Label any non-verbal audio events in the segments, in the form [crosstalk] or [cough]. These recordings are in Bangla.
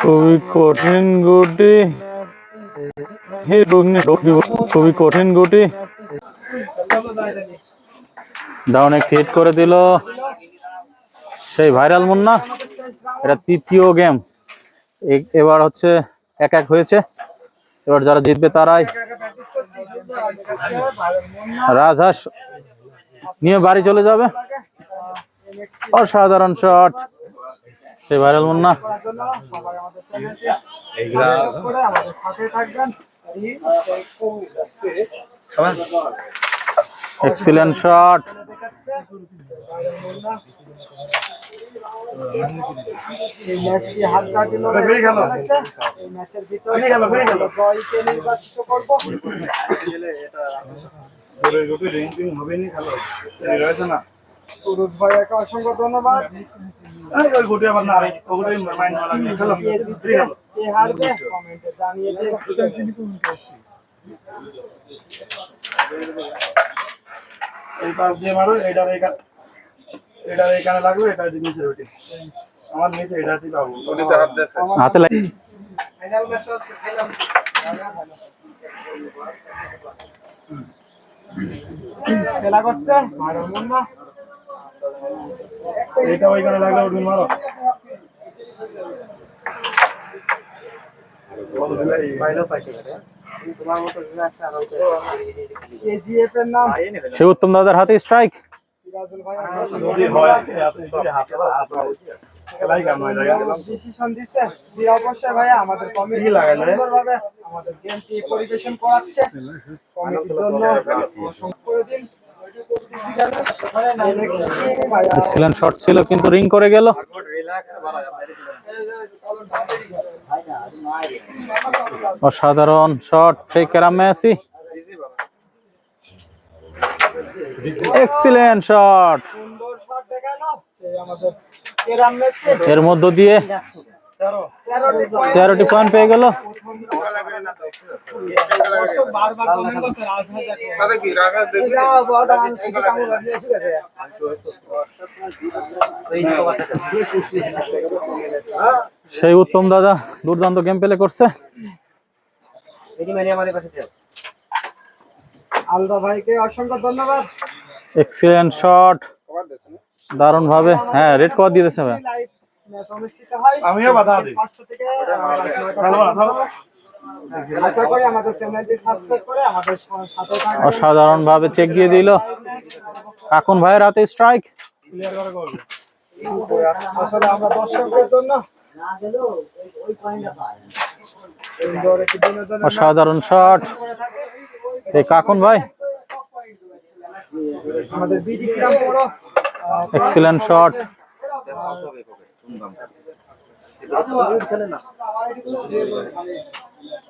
খুবই কঠিন গুটি। খুবই কঠিন গুটি। ডাউন এক করে দিল। সেই ভাইরাল মুন্না এটা তৃতীয় গেম এবার হচ্ছে এক এক হয়েছে। এবার যারা জিতবে তারাই রাজহাঁস নিয়ে বাড়ি চলে যাবে। অসাধারণ শট সেই ভাইরাল মুন্না জন্য সবাই আমাদের চ্যানেলটি সাবস্ক্রাইব করে আমাদের সাথে থাকবেন এই কমে যাচ্ছে এক্সিলেন্ট শট দেখাচ্ছে এই সুরজ ভাইয়াকে অসংখ্য ধন্যবাদ। এই পাশ দিয়ে মারো এটার এটার এখানে লাগবে এটা নিচে ওটি আমার নিচে এটা দিয়ে পাবো হাত লাগে খেলা করছে এটা ওইখানে লাগলে ওটি মারো। সে উত্তম দাদার হাতে স্ট্রাইক ডিসিশন দিচ্ছে। জি অবশ্যই আমাদের কমিটি সুন্দরভাবে আমাদের গেমটি পরিবেশন করাচ্ছে। কমিটির জন্য এক্সিলেন্ট শট ছিল, কিন্তু রিং করে গেল। অসাধারণ শট সেই ক্যারামে আছি এক্সিলেন্ট শট এর মধ্য দিয়ে তেরোটি পয়েন্ট পেয়ে গেল। সেই উত্তম দাদা দুর্দান্ত গেম প্লে করছে। আলদা শট ভাবে হ্যাঁ রেড কভার দিয়ে আমিও বাধা দিই। আশা করি আমাদের চ্যানেলটি সাবস্ক্রাইব করে আমাদের সাথে থাকবেন। অসাধারণ ভাবে চেক দিয়ে দিল। কাকুন ভাইয়ের হাতে স্ট্রাইক ক্লিয়ার করে করবে আসলে আমরা দর্শকদের জন্য অসাধারণ শট এই কাকুন ভাই। আমাদের বিডি গ্রাম পুরো এক্সিলেন্ট শট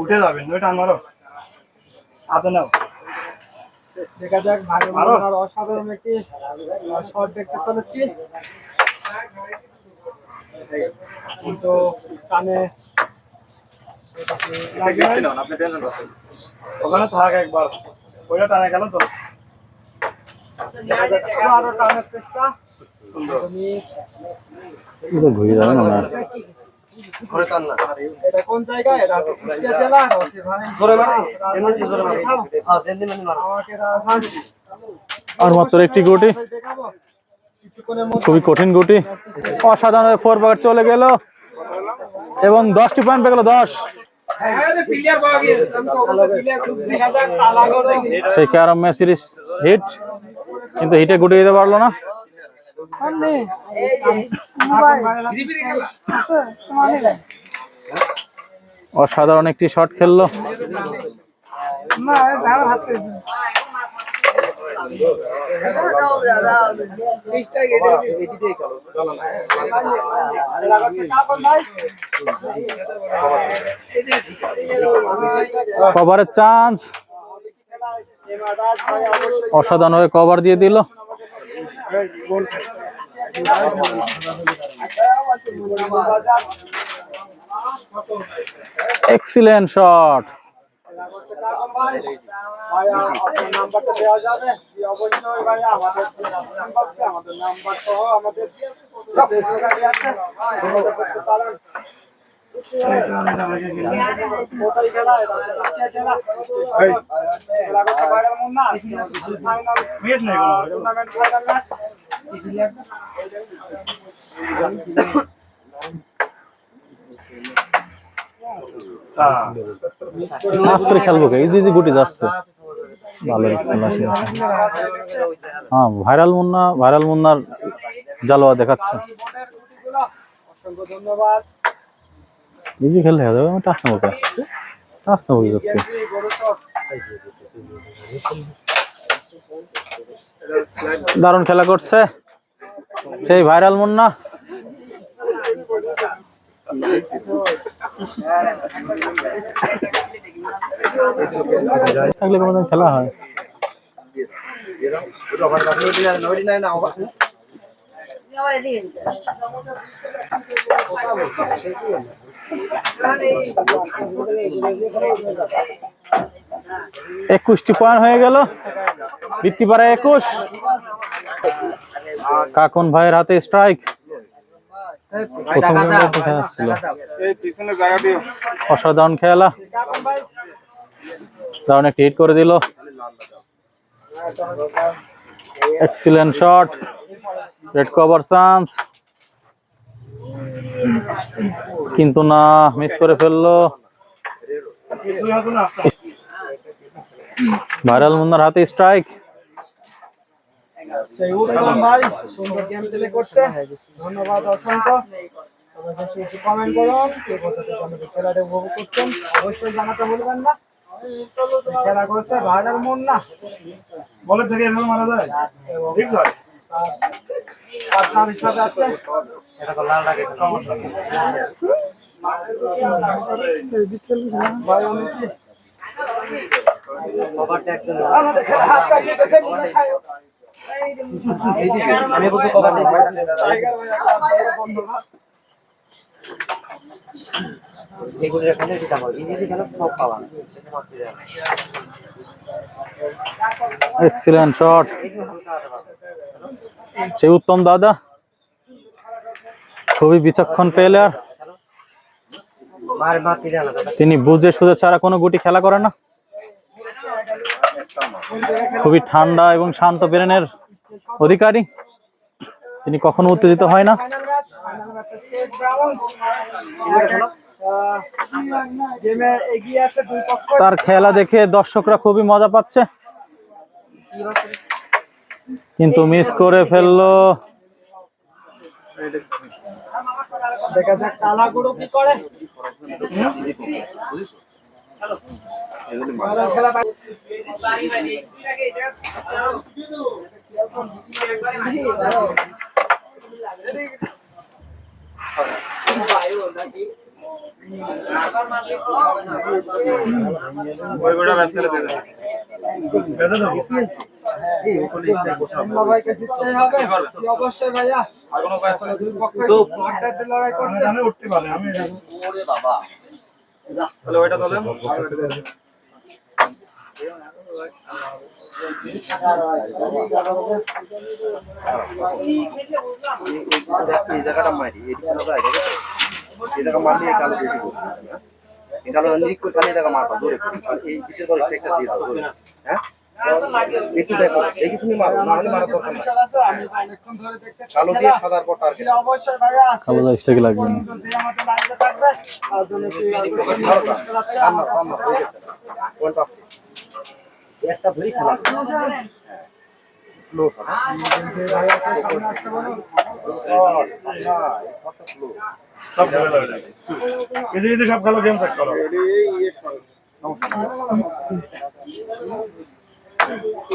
উঠে যাবেন ওইটা মারো হাতে নাও। দেখা যাক? মুন্নার অসাধারণ একটি শট দেখতে চলেছি। কিন্তু কানে ওখানে থাক একবার ওইটা টানা গেল তো। আরও টানার চেষ্টা। তুমি ঘুরে যাবে না। এটা কোন জায়গা? এটা কুষ্টিয়া জেলা রয়েছে ভাই জোরে মারো আমাকে রাজহাঁস আর মাত্র একটি গুটি। খুবই কঠিন গুটি। অসাধারণ ফোর বাগার চলে গেল। এবং দশটি পয়েন্ট পেয়ে গেল দশ। সেই ক্যারাম সিরিজ হিট কিন্তু হিটে গুটি দিতে পারল না। অসাধারণ একটি শট খেললো। কভারের চান্স অসাধারণ হয়ে কভার দিয়ে দিল। এক্সিলেন্ট শট আমাদের নাম্বার সহ আমাদের মিস করে খেলব ইজি ইজি গুটি যাচ্ছে। ভালো। হ্যাঁ ভাইরাল মুন্না ভাইরাল মুন্নার জালোয়া দেখাচ্ছে। অসংখ্য ধন্যবাদ। ইজি খেললে হয়ে যাবে আমি টাচ নেব টাচ নেব কি করতে? দারুণ খেলা করছে। সেই ভাইরাল মুন্না। [laughs] থাকলে কোনোদিন খেলা হয়। [laughs] [laughs] একুশটি পয়েন্ট হয়ে গেল। বৃত্তিপাড়া একুশ। কাকন ভাইয়ের হাতে স্ট্রাইক অসাধারণ খেলা। দারুণ একটা হিট করে দিল। Excellent shot red cover chance কিন্তু না মিস করে ফেলল। ভাইরাল মুন্নার হাতে স্ট্রাইক ধন্যবাদ খেলা করছে ভাইরাল মন না বলে থেকে মারা যায় ঠিক স্যার পার্টনার হিসাবে আছে? ভাই অনেকে আমাদের হাত কাটিয়ে গেছে নিজে সায়ক আমি বলতে কভার নেই টাইগার ভাই এগুলো এখানে দিতে হবে ইজি খেলা সব পাওয়া। এক্সিলেন্ট শট সেই উত্তম দাদা। খুবই বিচক্ষণ প্লেয়ার তিনি বুঝে সুঝে ছাড়া কোনো গুটি খেলা করে না। খুবই ঠান্ডা এবং শান্ত ব্রেনের অধিকারী। তিনি কখনো উত্তেজিত হয় না। তার খেলা দেখে দর্শকরা খুবই মজা পাচ্ছে। কিন্তু মিস করে ফেলল। দেখা যাক কালা গুরু কি করে। ওই গোটা ব্যস্ত অবশ্যই ভাইয়া কোনো লড়াই করছে এই জায়গাটা মারি এই জায়গা মারলে এই কালো এই কালো করে খালি এই জায়গা মারবা জোরে এই ধরে একটা দিয়ে হ্যাঁ একটু দেখো এই কিছু মারো না হলে মারার দরকার নাই বিশাল আছে, আমি অনেকক্ষণ ধরে দেখতেছি কালো দিয়ে সাদার পর টার্গেট লাগবে না হয়ে একটা ধরে খেলা স্লো শট সব খেলে ইজি সব খেলো গেম সেট করো